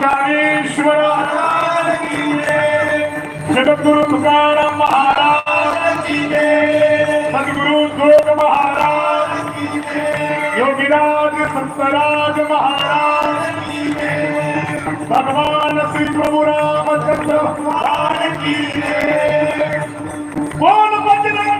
ज्ञानेश्वर जगद्गुरु तुकाराम महाराज सद्गुरु जोग महाराज योगिराज संतराज महाराज भगवान श्री प्रभु रामचंद्र भगवान की बोल बजरंग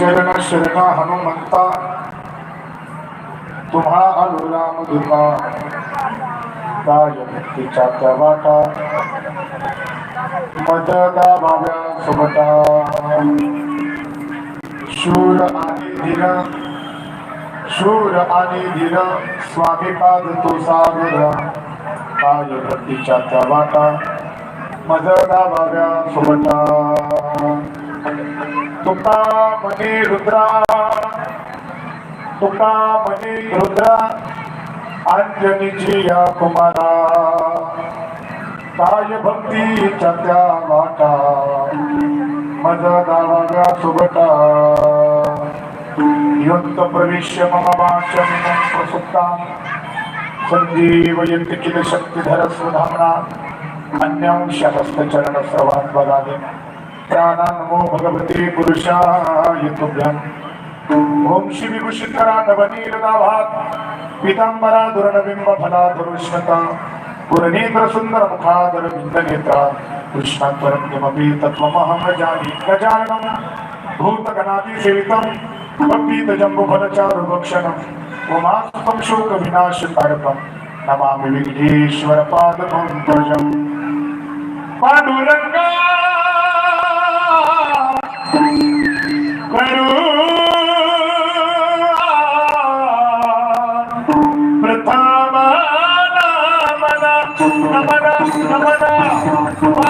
शरण शरण हनुमंता तुम्हा भक्तीच्या त्या वाटा भाव्या सुमटा शूर आणि धीर। शूर आणि धीर तो सागर। काय भक्तीच्या त्या वाटा मददा भाव्या सुमटा तुका मनी रुद्रा। तुका मनी रुद्रा। अंजनीची या कुमारा। काय भक्तीच्या त्या वाटा। मजा दावा सुबटा युक्त प्रविश्य मम प्रसुप्ता। संजीवयंत किल शक्तिधर सुधामना। अन्यांश हस्तचरण सर्वात बघावे प्राणानमो भगवते पुरुषाय तुभ्यं। ओम श्री विभूषितरा नवनीलदाभात पीतांबरा दुर्नबिंब फला दुरुष्णता पुरनेत्र सुंदर मुखादर बिंद नेत्रा कृष्णात्वरं किमपि तत्त्वमहं जानि गजाननं भूतगणादिसेवितं पपीतजम्बुफलचारुभक्षणं उमास्तं शोकविनाशकारकं नमामि विघ्नेश्वर पाण्डुरङ्गा হবে না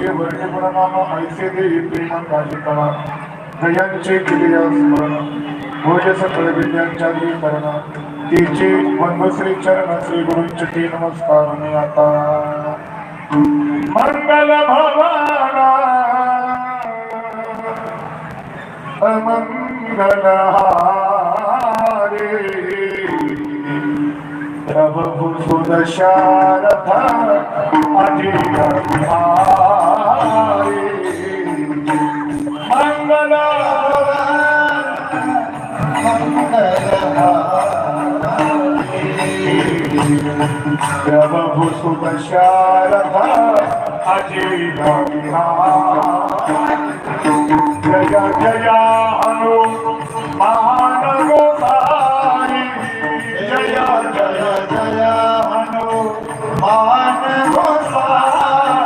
वाणी तुझे वर्णपणानं ऐसे कळा दयांचे केले स्मरण. भोज सकळ विद्यांच्या तिचे वनश्री चरण श्री गुरुंचे नमस्कार. मी आता मंगल भवाना. अमंगल हारे. प्रभु सुदशारथ. अजिय प्रभु अजिय बिहारी जय जय हनु मान गोसाई जय जय जय हनु मान गोसाई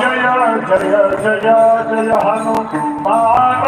जय जय जय जय हनु मान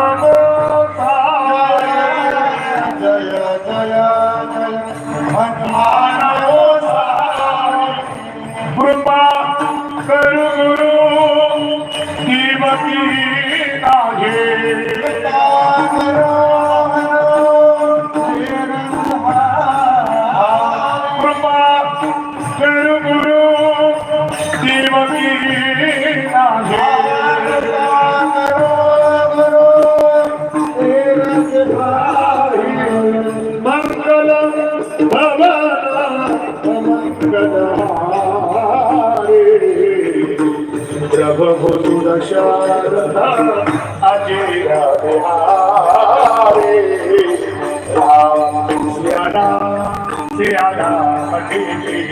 सुदशारदा अजय बिहारी राम सिया राम सिया राम की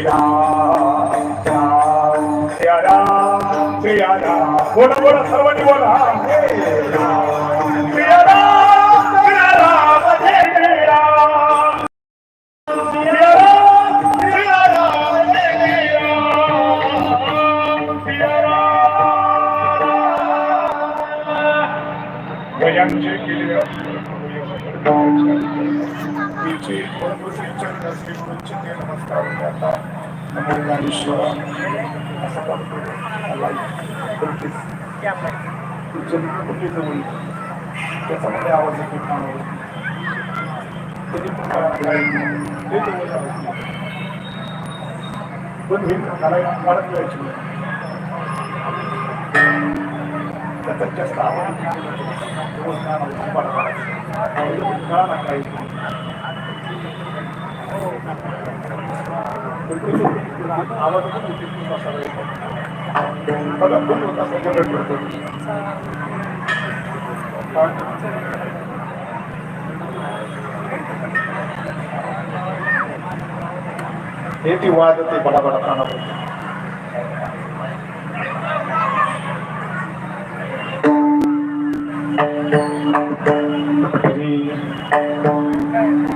राम राम सिया राम सिया राम बोला बोला सर्वांनी बोला नमस्कार करता करतो त्याच्यामध्ये आवाज पण हे मला वाढत जायची नाही. जास्त आवाज येतो. तेव्हा ज्ञान होतं. बरं, बरं.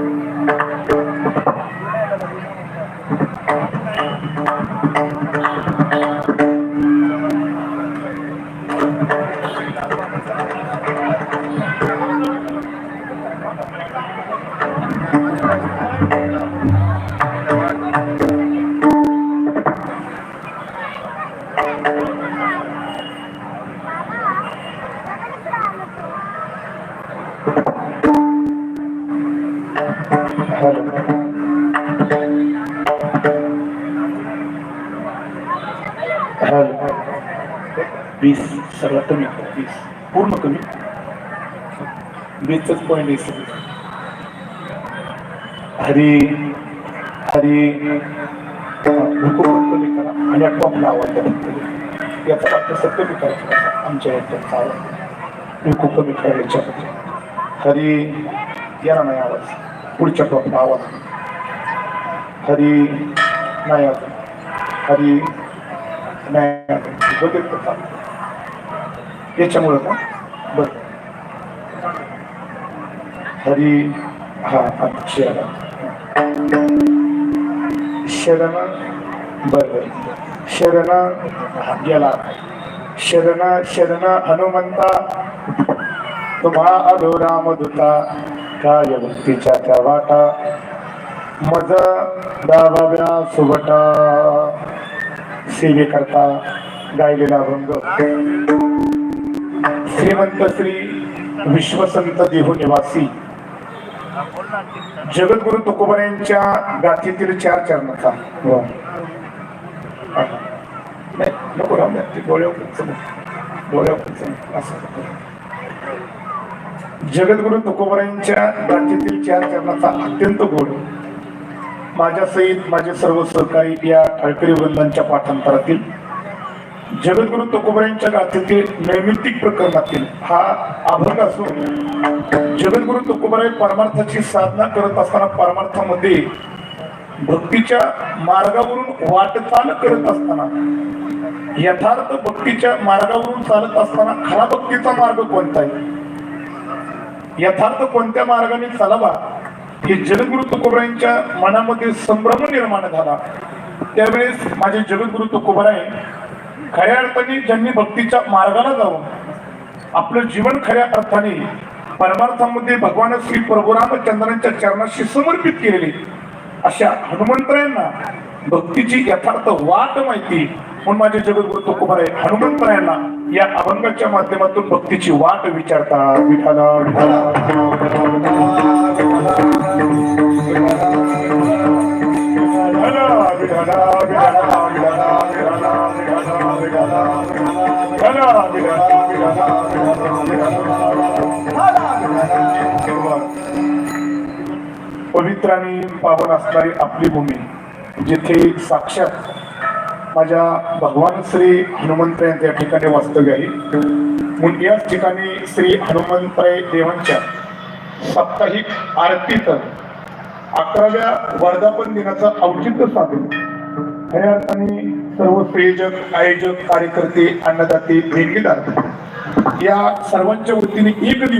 वीस सर्वात कमी. वीस. पूर्ण कमी. वीसच पॉईंट वीस हरी हरी कमी करा. आणि टॉपला आवाज याचा अर्थ सत्य कमी करायचा आमच्या याच्यात आवाज हुकू कमी करायच्या. हरी याला नाही आवाज पुढच्या टॉपला आवाज हरी नाही अजून हरी नाही. अजून याच्यामुळं का? बर. हरी हा अच्छा शरण बर शरण गेला. शरण शरण हनुमंता. तुम्हा आलो रामदूता काय भक्तीच्या त्या वाटा? मज दाबाव्या सुबटा सेवेकरता गायलेला अभंग श्रीमंत श्री विश्वसंत देहू निवासी. जगद्गुरु तुकोबऱ्यांच्या गाथीतील चार चरणाचा. नको राहू द्या. ते डोळ्यावर असं जगद्गुरु तुकोबऱ्यांच्या गाथीतील चार चरणाचा अत्यंत गोड माझ्या सहित माझे सर्व सहकारी या ठाकरे वृंदांच्या पाठांतरातील जगद्गुरु तुकोबऱ्यांच्या गाथेतील नैमित्तिक प्रकरणातील हा अभंग असून जगद्गुरु तुकोबराय परमार्थाची साधना करत असताना परमार्थामध्ये भक्तीच्या मार्गावरून वाटचाल करत असताना यथार्थ भक्तीच्या मार्गावरून चालत असताना खरा भक्तीचा मार्ग कोणता आहे? यथार्थ कोणत्या मार्गाने चालावा? की जगद्गुरु तुकोबरायांच्या मनामध्ये संभ्रम निर्माण झाला. त्यावेळेस माझे जगद्गुरु तुकोबराय खऱ्या अर्थाने ज्यांनी भक्तीच्या मार्गाला जाऊन आपलं जीवन खऱ्या अर्थाने परमार्थामध्ये भगवान श्री प्रभुरामचंद्रांच्या चरणाशी समर्पित केलेले अशा हनुमंतरायांना भक्तीची यथार्थ वाट माहिती म्हणून माझे जगद्गुरु तुकोबराय हनुमंतरायांना या अभंगाच्या माध्यमातून भक्तीची वाट विचारतात. विठाला पवित्र आणि पावन असणारी आपली भूमी जिथे साक्षात माझ्या भगवान श्री हनुमंतराय या ठिकाणी वास्तव्य आहे. म्हणून याच ठिकाणी श्री हनुमंतराय देवांच्या साप्ताहिक आरतीत अकराव्या वर्धापन दिनाचं औचित्य साधून. खऱ्या अर्थाने सर्व संयोजक आयोजक कार्यकर्ते अन्नदाते देणगीदार या सर्वांच्या वतीने एक